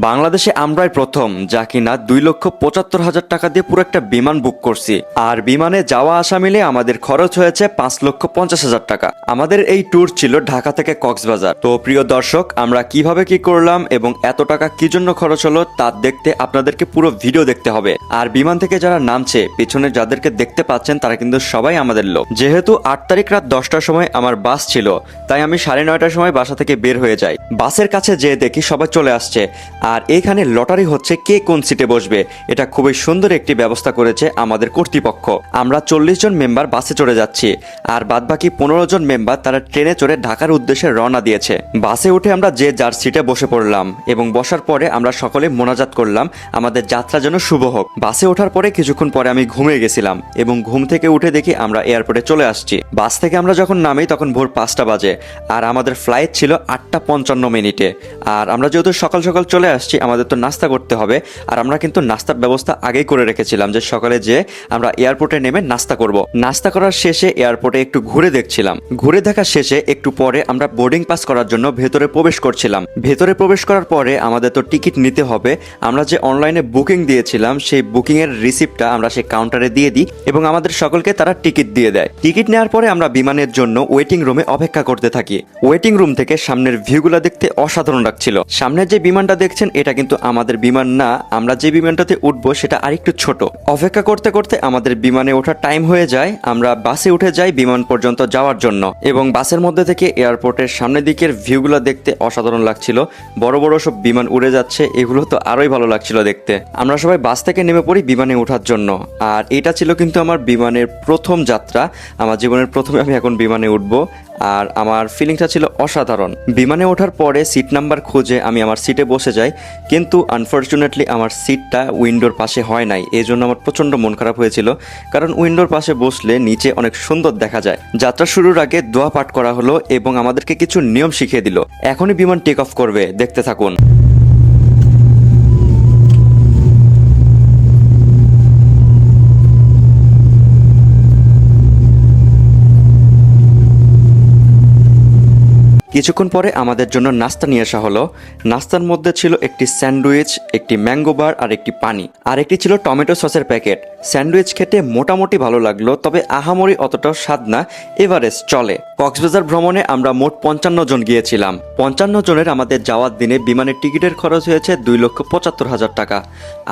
বাংলাদেশে আমরাই প্রথম, যা কিনা দুই লক্ষ পঁচাত্তর হাজার টাকা দিয়ে পুরো একটা বিমান বুক করছি। আর বিমানে যাওয়া আসা মিলে আমাদের খরচ হয়েছে পাঁচ লক্ষ পঞ্চাশ হাজার টাকা। আমাদের এই ট্যুর ছিল ঢাকা থেকে কক্সবাজার। তো প্রিয় দর্শক, আমরা কীভাবে কি করলাম এবং এত টাকা কি জন্য খরচ হলো তা দেখতে আপনাদেরকে পুরো ভিডিও দেখতে হবে। আর বিমান থেকে যারা নামছে, পিছনে যাদেরকে দেখতে পাচ্ছেন, তারা কিন্তু সবাই আমাদের লোক। যেহেতু আট তারিখ রাত দশটার সময় আমার বাস ছিল, তাই আমি সাড়ে নয়টার সময় বাসা থেকে বের হয়ে যাই। বাসের কাছে যেয়ে দেখি সবাই চলে আসছে। আর এখানে লটারি হচ্ছে কে কোন সিটে বসবে। এটা খুবই সুন্দর একটি ব্যবস্থা করেছে আমাদের কর্তৃপক্ষ। আমরা চল্লিশ জন মেম্বার বাসে চড়ে যাচ্ছি, আর বাদবাকি পনেরো জন মেম্বার তারা ট্রেনে চড়ে ঢাকার উদ্দেশ্যে রওনা দিয়েছে। বাসে উঠে আমরা যে যার সিটে বসে পড়লাম, এবং বসার পরে আমরা সকলে মোনাজাত করলাম, আমাদের যাত্রা যেন শুভ হোক। বাসে ওঠার পরে কিছুক্ষণ পরে আমি ঘুমিয়ে গেছিলাম, এবং ঘুম থেকে উঠে দেখি আমরা এয়ারপোর্টে চলে আসছি। বাস থেকে আমরা যখন নামি তখন ভোর পাঁচটা বাজে, আর আমাদের ফ্লাইট ছিল আটটা পঞ্চান্ন মিনিটে। আর আমরা যেহেতু সকাল সকাল চলে আসছি, আমাদের তো নাস্তা করতে হবে। আর আমরা কিন্তু নাস্তার ব্যবস্থা আগেই করে রেখেছিলাম যে সকালে যে আমরা এয়ারপোর্টে নেমে নাস্তা করব। নাস্তা করার শেষে এয়ারপোর্টে একটু ঘুরে দেখছিলাম। ঘুরে দেখা শেষে একটু পরে আমরা বোর্ডিং পাস করার জন্য ভেতরে প্রবেশ করছিলাম। ভেতরে প্রবেশ করার পরে আমাদের তো টিকিট নিতে হবে। আমরা যে অনলাইনে বুকিং দিয়েছিলাম, সেই বুকিং এর রিসিপ্টটা আমরা সেই কাউন্টারে দিয়ে দিই এবং আমাদের সকলকে তারা টিকিট দিয়ে দেয়। টিকিট নেওয়ার পরে আমরা বিমানের জন্য ওয়েটিং রুমে অপেক্ষা করতে থাকি। ওয়েটিং রুম থেকে সামনের ভিউগুলো দেখতে অসাধারণ লাগছিল। সামনের যে বিমানটা দেখছেন, এটা কিন্তু আমাদের বিমান না। আমরা যে বিমানটাতে উঠবো, সেটা আরেকটু ছোট। অপেক্ষা করতে করতে আমাদের বিমানে ওঠার টাইম হয়ে যায়। আমরা বাসে উঠে যাই বিমান পর্যন্ত যাওয়ার জন্য। এবং বাসের মধ্যে থেকে এয়ারপোর্টের সামনের দিকের ভিউগুলো দেখতে অসাধারণ লাগছিল। বড় বড় সব বিমান উড়ে যাচ্ছে। এগুলো তো আরোই ভালো লাগছিল দেখতে। আমরা সবাই বাস থেকে নেমে পড়ি বিমানে ওঠার জন্য। আর এটা ছিল কিন্তু আমার বিমানের প্রথম যাত্রা। আমার জীবনের প্রথমে আমি এখন বিমানে উঠবো। আর আমার ফিলিংটা ছিল অসাধারণ। বিমানে ওঠার পরে সিট নাম্বার খুঁজে আমি আমার সিটে বসে যাই, কিন্তু আনফর্চুনেটলি আমার সিটটা উইন্ডোর পাশে হয় নাই। এই জন্য আমার প্রচণ্ড মন খারাপ হয়েছিল, কারণ উইন্ডোর পাশে বসলে নিচে অনেক সুন্দর দেখা যায়। যাত্রা শুরুর আগে দোয়া পাঠ করা হলো এবং আমাদেরকে কিছু নিয়ম শিখিয়ে দিল। এখনই বিমান টেক অফ করবে, দেখতে থাকুন। কিছুক্ষণ পরে আমাদের জন্য নাস্তা নিয়ে আসা হলো। নাস্তার মধ্যে ছিল একটি স্যান্ডউইচ, একটি ম্যাঙ্গো বার আর একটি পানি। আর একটি ছিল টমেটো সসের প্যাকেট। স্যান্ডউইচ খেতে মোটামুটি ভালো লাগল, তবে আহামরি অতটাও স্বাদ না, এভারেস্ট চলে। কক্সবাজার ভ্রমণে আমরা মোট পঞ্চান্ন জন গিয়েছিলাম। পঞ্চান্ন জনের আমাদের যাওয়ার দিনে বিমানের টিকিটের খরচ হয়েছে দুই লক্ষ পঁচাত্তর হাজার টাকা।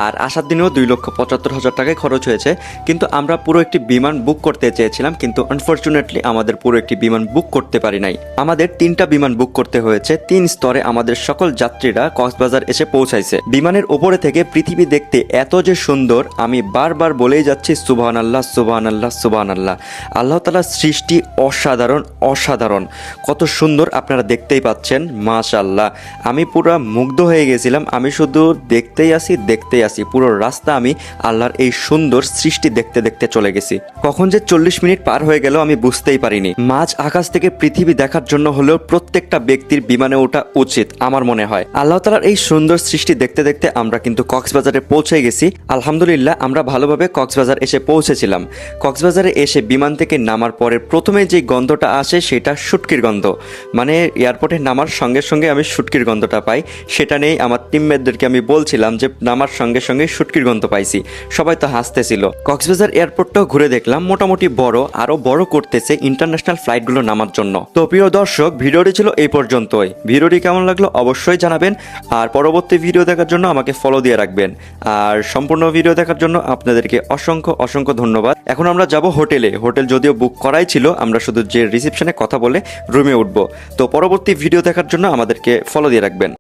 আর আসার দিনেও দুই লক্ষ পঁচাত্তর হাজার টাকায় খরচ হয়েছে, কিন্তু আমরা পুরো একটি বিমান বুক করতে চেয়েছিলাম, কিন্তু আনফর্চুনেটলি আমাদের পুরো একটি বিমান বুক করতে পারি নাই। আমাদের তিনটা বিমান বুক করতে হয়েছে, তিন স্তরে আমাদের সকল যাত্রীরা কক্সবাজার এসে পৌঁছাইছে। বিমানের ওপরে থেকে পৃথিবী দেখতে এত যে সুন্দর, আমি বারবার বলেই যাচ্ছি সুবহান আল্লাহ সুবহান আল্লাহ সুবহান আল্লাহ আল্লাহ তালার সৃষ্টি অসাধারণ অসাধারণ। কত সুন্দর আপনারা দেখতেই পাচ্ছেন মাশাল্লাহ আমি পুরো মুগ্ধ হয়ে গেছিলাম, আমি শুধু দেখতেই আসি দেখতেই আসি পুরো রাস্তা আমি আল্লাহর এই সুন্দর সৃষ্টি দেখতে দেখতে চলে গেছি। কখন যে চল্লিশ মিনিট পার হয়ে গেল, আমি বুঝতেই পারিনি। মাঝ আকাশ থেকে পৃথিবী দেখার জন্য হলেও প্রত্যেকটা ব্যক্তির বিমানে ওঠা উচিত, আমার মনে হয়। আল্লাহ তালার এই সুন্দর সৃষ্টি দেখতে দেখতে আমরা কিন্তু কক্সবাজারে পৌঁছে গেছি। আলহামদুলিল্লাহ, আমরা ভালোভাবে কক্সবাজার এসে পৌঁছেছিলাম। কক্সবাজারে এসে বিমান থেকে নামার পরে প্রথমে যে গন্ধটা আসে সেটা শুটকির গন্ধ। মানে এয়ারপোর্টে নামার সঙ্গে সঙ্গে আমি শুটকির গন্ধটা পাই। সেটা নেই আমার টিমমেটদেরকে আমি বলছিলাম যে, নামার সঙ্গে সঙ্গে শুটকির গন্ধ পাইছি। সবাই তো হাসতেছিল। কক্সবাজার এয়ারপোর্টটাও ঘুরে দেখলাম, মোটামুটি বড়, আরও বড় করতেছে ইন্টারন্যাশনাল ফ্লাইটগুলো নামার জন্য। তো প্রিয় দর্শক, ভিডিওটি ছিল এই পর্যন্তই। ভিডিওটি কেমন লাগল অবশ্যই জানাবেন, আর পরবর্তী ভিডিও দেখার জন্য আমাকে ফলো দিয়ে রাখবেন। আর সম্পূর্ণ ভিডিও দেখার জন্য আপনাদেরকে অসংখ্য অসংখ্য ধন্যবাদ। এখন আমরা যাব হোটেলে। হোটেল যদিও বুক করাই ছিল, আমরা শুধু যে রিসেপশনে কথা বলে রুমে উঠবো। তো পরবর্তী ভিডিও দেখার জন্য আমাদেরকে ফলো দিয়ে রাখবেন।